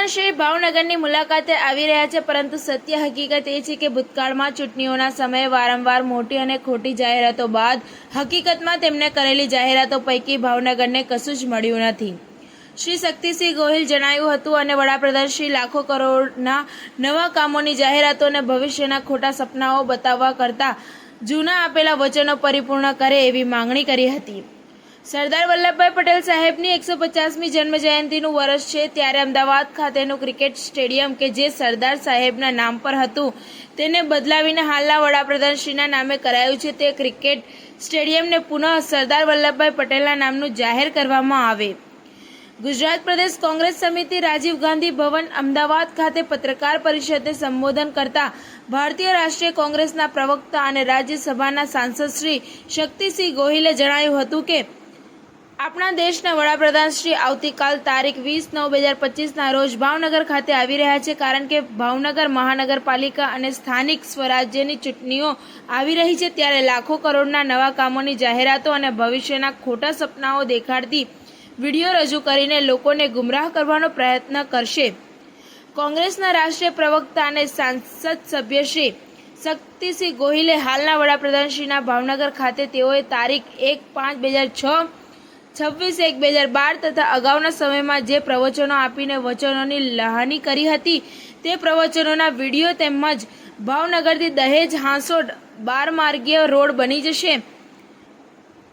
વડાપ્રધાન શ્રી ભાવનગરની મુલાકાતે આવી રહ્યા છે, પરંતુ સત્ય હકીકત એ છે કે ભૂતકાળમાં ચૂંટણીઓના સમયે વારંવાર મોટી અને ખોટી જાહેરાતો બાદ હકીકતમાં તેમને કરેલી જાહેરાતો પૈકી ભાવનગરને કશું જ મળ્યું નથી. શ્રી શક્તિસિંહ ગોહિલ જણાવ્યું હતું અને વડાપ્રધાન શ્રી લાખો કરોડના નવા કામોની જાહેરાતો અને ભવિષ્યના ખોટા સપનાઓ બતાવવા કરતાં જૂના આપેલા વચનો પરિપૂર્ણ કરે એવી માંગણી કરી હતી. સરદાર વલ્લભભાઈ પટેલ સાહેબની એકસો પચાસમી જન્મ જયંતિનું વર્ષ છે. ત્યારે અમદાવાદ ખાતેનું ક્રિકેટ સ્ટેડિયમ કે જે સરદાર સાહેબના નામ પર હતું, તેને બદલાવીને હાલના વડાપ્રધાનશ્રીના નામે કરાયું છે. તે ક્રિકેટ સ્ટેડિયમને પુનઃ સરદાર વલ્લભભાઈ પટેલના નામનું જાહેર કરવામાં આવે. ગુજરાત પ્રદેશ કોંગ્રેસ સમિતિ રાજીવ ગાંધી ભવન અમદાવાદ ખાતે પત્રકાર પરિષદને સંબોધન કરતા ભારતીય રાષ્ટ્રીય કોંગ્રેસના પ્રવક્તા અને રાજ્યસભાના સાંસદ શ્રી શક્તિસિંહ ગોહિલે જણાવ્યું હતું કે આપણા દેશના વડાપ્રધાન શ્રી આવતીકાલ તારીખ વીસ નવ બે હજાર પચીસના રોજ ભાવનગર ખાતે આવી રહ્યા છે. કારણ કે ભાવનગર મહાનગરપાલિકા અને સ્થાનિક સ્વરાજ્યની ચૂંટણીઓ આવી રહી છે ત્યારે લાખો કરોડના નવા કામોની જાહેરાતો અને ભવિષ્યના ખોટા સપનાઓ દેખાડતી વીડિયો રજૂ કરીને લોકોને ગુમરાહ કરવાનો પ્રયત્ન કરશે. કોંગ્રેસના રાષ્ટ્રીય પ્રવક્તા અને સાંસદ સભ્ય શ્રી શક્તિસિંહ ગોહિલે હાલના વડાપ્રધાનશ્રીના ભાવનગર ખાતે તેઓએ તારીખ એક પાંચ બે હજાર છ છવ્વીસ એક બે હજાર બાર તથા અગાઉના સમયમાં જે પ્રવચનો આપીને વચનોની લહાની કરી હતી, તે પ્રવચનોના વીડિયો તેમજ ભાવનગરથી દહેજ હાંસોડ બાર માર્ગીય રોડ બની જશે.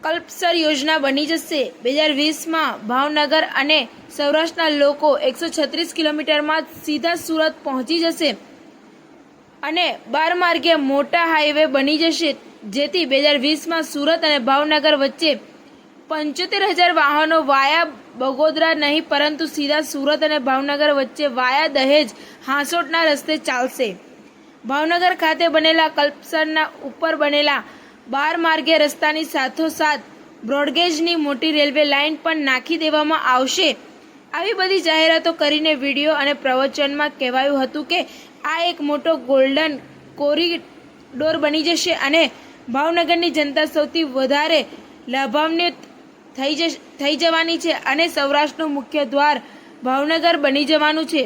કલ્પસર યોજના બની જશે. બે હજાર વીસમાં ભાવનગર અને સૌરાષ્ટ્રના લોકો એકસો છત્રીસ કિલોમીટરમાં સીધા સુરત પહોંચી જશે અને બાર માર્ગે મોટા હાઈવે બની જશે. જેથી બે હજાર વીસમાં સુરત અને ભાવનગર વચ્ચે પંચોતેર હજાર વાહનો વાયા બગોદરા નહીં, પરંતુ સીધા સુરત અને ભાવનગર વચ્ચે વાયા દહેજ હાંસોટના રસ્તે ચાલશે. ભાવનગર ખાતે બનેલા કલ્પસરના ઉપર બનેલા બાર માર્ગે રસ્તાની સાથોસાથ બ્રોડગેજની મોટી રેલવે લાઇન પણ નાખી દેવામાં આવશે. આવી બધી જાહેરાતો કરીને વીડિયો અને પ્રવચનમાં કહેવાયું હતું કે આ એક મોટો ગોલ્ડન કોરિડોર બની જશે અને ભાવનગરની જનતા સૌથી વધારે લાભાન્વિત થઈ થઈ જવાની છે અને સૌરાષ્ટ્રનું મુખ્ય દ્વાર ભાવનગર બની જવાનું છે.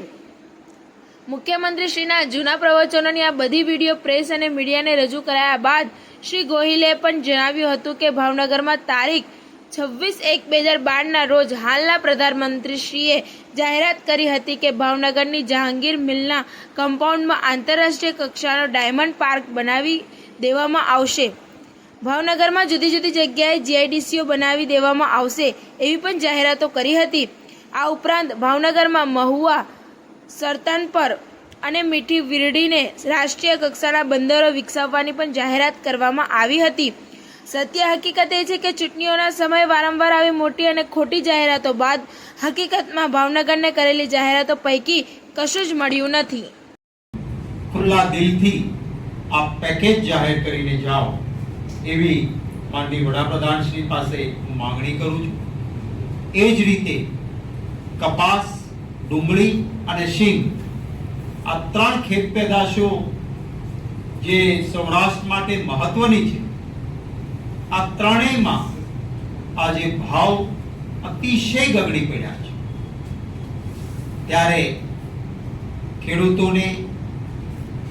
મુખ્યમંત્રીશ્રીના જૂના પ્રવચનોની આ બધી વીડિયો પ્રેસ અને મીડિયાને રજૂ કરાયા બાદ શ્રી ગોહિલે પણ જણાવ્યું હતું કે ભાવનગરમાં તારીખ છવ્વીસ એક બે હજાર બારના રોજ હાલના પ્રધાનમંત્રીશ્રીએ જાહેરાત કરી હતી કે ભાવનગરની જહાંગીર મિલના કમ્પાઉન્ડમાં આંતરરાષ્ટ્રીય કક્ષાનો ડાયમંડ પાર્ક બનાવી દેવામાં આવશે. ભાવનગરમાં જુદી જુદી જગ્યાએ જીઆઈડીસીઓ બનાવી દેવામાં આવશે એવી પણ જાહેરાતો કરી હતી. આ ઉપરાંત ભાવનગરમાં મહુવા સરતાનપર અને મીઠી વીરડીને રાષ્ટ્રીય કક્ષાના બંદરો વિકસાવવાની પણ જાહેરાત કરવામાં આવી હતી. સત્ય હકીકત એ છે કે ચૂંટણીઓના સમયે વારંવાર આવી મોટી અને ખોટી જાહેરાતો બાદ હકીકતમાં ભાવનગરને કરેલી જાહેરાતો પૈકી કશું જ મળ્યું નથી. ખુલ્લા દિલથી આ પેકેજ જાહેર કરીને જાઓ. એવી માનનીય વડાપ્રધાનશ્રી પાસે માંગણી કરું છું. એ જ રીતે કપાસ, ડુંગળી અને શીંગ આ ત્રણ ખેત પેદાશો જે સૌરાષ્ટ્ર માટે મહત્વની છે, આ ત્રણેયમાં આજે ભાવ અતિશય ગગડી પડ્યા છે. ત્યારે ખેડૂતોને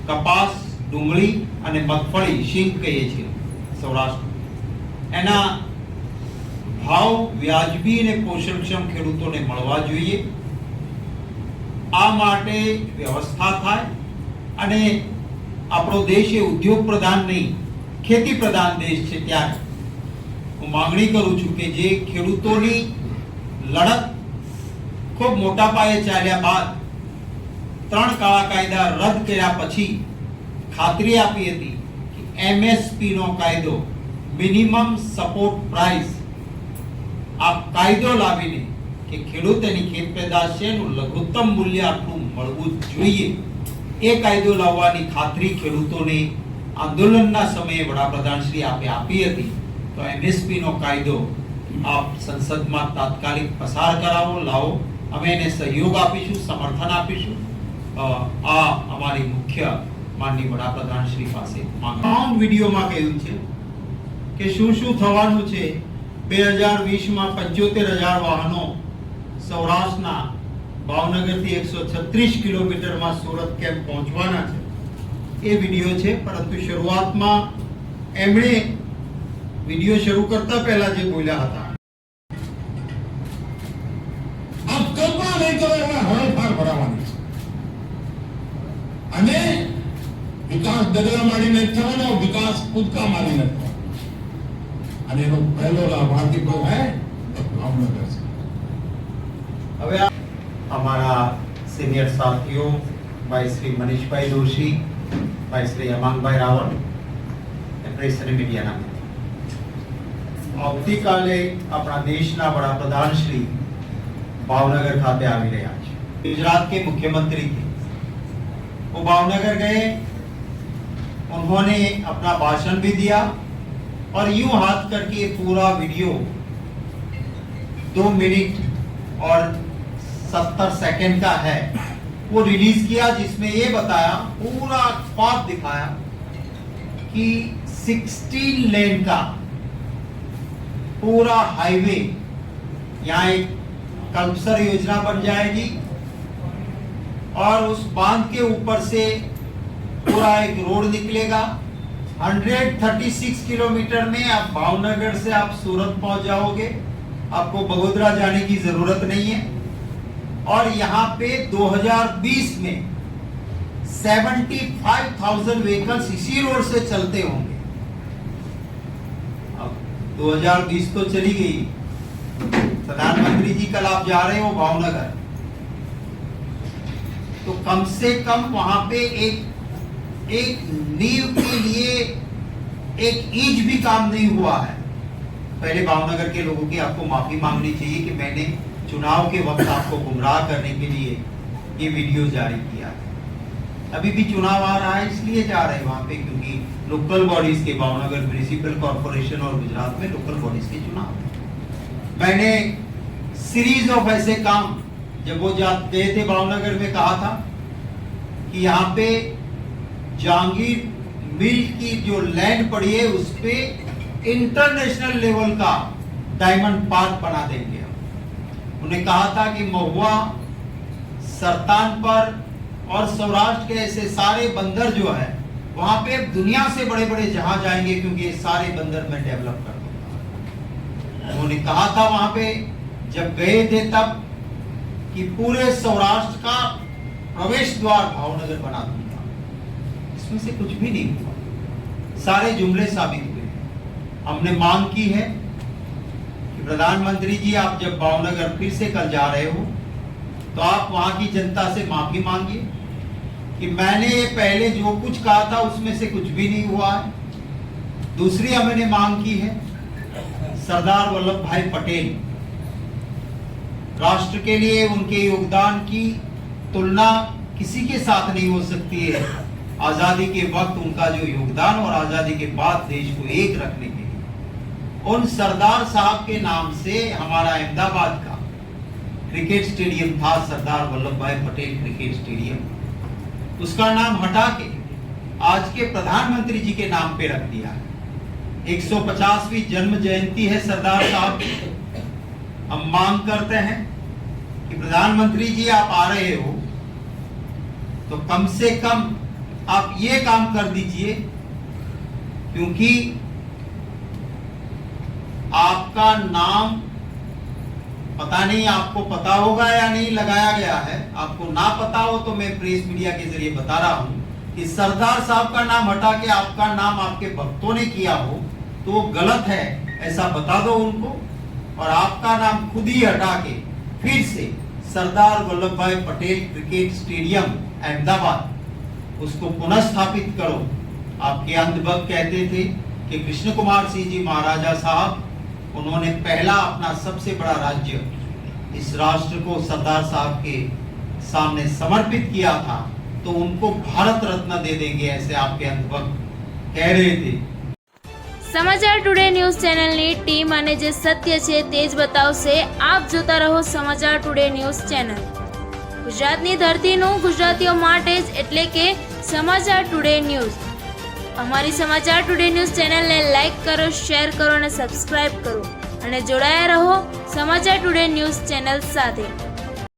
કપાસ, ડુંગળી અને મગફળી, શીંગ કહીએ છીએ. સૌરાષ્ટ્ર એના ભાવ, વ્યાજબી અને પોષણક્ષમ ખેડૂતોને મળવા જોઈએ. આ માટે વ્યવસ્થા થાય અને આપણો દેશ એ ઉદ્યોગ પ્રધાન નહીં, ખેતી પ્રધાન દેશ છે ત્યાં હું માંગણી કરું છું કે જે ખેડૂતોની લડત ખૂબ મોટા પાયે ચાલ્યા બાદ ત્રણ કાળા કાયદા રદ કર્યા પછી ખાતરી આપી હતી એમએસપી નો કાયદો મિનિમમ સપોર્ટ પ્રાઇસ આ કાયદો લાવીને કે ખેડૂતની ખેત પેદાશ લઘુત્તમ મૂલ્ય આટલું મળવું જોઈએ. એ કાયદો લાવવાની ખાતરી ખેડૂતોને આંદોલનના સમયે વડાપ્રધાન શ્રી આપે આપી હતી. તો એમએસપી નો કાયદો આપ સંસદમાં તાત્કાલિક પસાર કરાવો, લાવો. અમે એને સહયોગ આપીશું, સમર્થન આપીશું. આ અમારી મુખ્ય માનની વડાપ્રધાન શ્રી પાસે. માંગ વિડીયોમાં કહ્યું છે કે શું શું થવાનું છે? બે હજાર વીસમાં પંચોતેર હજાર વાહનો સૌરાષ્ટ્રના ભાવનગરથી એકસો છત્રીસ કિલોમીટરમાં સુરત કેમ્પ પહોંચવાના છે. એ વીડિયો છે પરંતુ શરૂઆતમાં એમણે વીડિયો શરૂ કરતા પહેલા જે બોલ્યા હતા. આપ કલ્પના નહીં કરો એમાં હરણફાળ ભરાવાની. છે અને વિકાસ દગડા મારીને થવાનો, વિકાસ કૂદકા મારીને અને એનો પહેલો લાભાર્થી કોઈ હે ભાવનગર છે. હવે અમારા સિનિયર સાથીઓ, ભાઈ શ્રી મનીષભાઈ જોશી ભાઈ શ્રી અમાંગભાઈ રાવલ પ્રેસ અને મીડિયાના આવતીકાલે આપણા દેશના વડાપ્રધાન શ્રી ભાવનગર ખાતે આવી રહ્યા છે. ગુજરાત કે? મુખ્યમંત્રી હું ભાવનગર ગયે उन्होंने अपना भाषण भी दिया और यूँ हाथ करके पूरा वीडियो दो मिनट और सत्तर सेकंड का है, वो रिलीज़ किया जिसमें ये बताया, पूरा ख्वाब दिखाया कि 16 लेन का पूरा हाईवे यहाँ एक कल्पसर योजना बन जाएगी और उस बाँध के ऊपर से पूरा एक रोड निकलेगा। 136 किलोमीटर में आप भावनगर से आप सूरत पहुँच जाओगे। आपको बगोदरा जाने की ज़रूरत नहीं है। और यहाँ पे 2020 में 75,000 व्हीकल्स इसी रोड से चलते होंगे। अब 2020 तो चली गई। प्रधानमंत्री जी कल आप जा रहे हो भावनगर। तो कम से कम वहाँ पे एक एक नींव के लिए एक इंच भी काम नहीं हुआ है। पहले भावनगर के लोगों की आपको माफ़ी मांगनी चाहिए कि मैंने चुनाव के वक्त आपको गुमराह करने के लिए ये वीडियो जारी किया अभी भी चुनाव आ रहा है, इसलिए जा रहे हैं वहाँ पे, क्योंकि लोकल बॉडीज के भावनगर म्यूनिसिपल कॉरपोरेशन और गुजरात में लोकल बॉडीज के चुनाव मैंने सीरीज़ ऑफ़ ऐसे काम, जब वो जाते थे भावनगर में कहा था कि यहाँ पे जहांगीर मिल की जो लैंड पड़ी है, उस पर इंटरनेशनल लेवल का डायमंड पार्क बना देंगे हम। उन्हें कहा था कि महुआ, सरतान पर और सौराष्ट्र के ऐसे सारे बंदर जो है, वहाँ पे दुनिया से बड़े बड़े जहाज़ आएँगे क्योंकि ये सारे बंदर मैं डेवलप कर दूँगा। उन्होंने कहा था वहाँ पे, जब गए थे तब, कि पूरे सौराष्ट्र का प्रवेश द्वार भावनगर बना दूँगा। इसमें से कुछ भी नहीं हुआ। सारे जुमले साबित हुए। हमने मांग की है कि प्रधानमंत्री जी, आप जब भावनगर फिर से कल जा रहे हो तो आप वहाँ की जनता से माफ़ी मांगिए कि मैंने पहले जो कुछ कहा था, उसमें से कुछ भी नहीं हुआ है। दूसरी हमने मांग की है, सरदार वल्लभ भाई पटेल राष्ट्र के लिए उनके योगदान की तुलना किसी के साथ नहीं हो सकती है। आज़ादी के वक्त उनका जो योगदान और आज़ादी के बाद देश को एक रखने के लिए, उन सरदार साहब के नाम से हमारा अहमदाबाद का क्रिकेट स्टेडियम था, सरदार वल्लभ भाई पटेल क्रिकेट स्टेडियम। उसका नाम हटा के आज के प्रधानमंत्री जी के नाम पे रख दिया है। 150वीं जन्म जयंती है सरदार साहब की। हम मांग करते हैं कि प्रधानमंत्री जी, आप आ रहे हो तो कम से कम आप ये काम कर दीजिए, क्योंकि आपका नाम पता नहीं, आपको पता होगा या नहीं, लगाया गया है। आपको ना पता हो तो मैं प्रेस मीडिया के ज़रिए बता रहा हूँ कि सरदार साहब का नाम हटा के आपका नाम आपके भक्तों ने किया हो तो वो गलत है, ऐसा बता दो उनको। और आपका नाम खुद ही हटा के फिर से सरदार वल्लभ भाई पटेल क्रिकेट स्टेडियम, अहमदाबाद। उसको पुनः स्थापित करो आपके अंधभक्त कहते थे कि कृष्ण कुमार सिंह जी महाराजा साहब उन्होंने पहला अपना सबसे बड़ा राज्य इस राष्ट्र को सरदार साहब के सामने समर्पित किया था तो उनको भारत रत्न दे देंगे ऐसे आपके अंधभक्त कह रहे थे સમાચાર ટુડે ન્યૂઝ ચેનલની ટીમ અને જે સત્ય છે તે જ બતાવશે આપ જોતા રહો સમાચાર ટુડે ન્યૂઝ ચેનલ ગુજરાતની ધરતીનું ગુજરાતીઓ માટે જ એટલે કે સમાચાર ટુડે ન્યૂઝ. અમારી સમાચાર ટુડે ન્યૂઝ ચેનલને લાઈક કરો, શેર કરો અને સબસ્ક્રાઇબ કરો. અને જોડાયા રહો સમાચાર ટુડે ન્યૂઝ ચેનલ સાથે.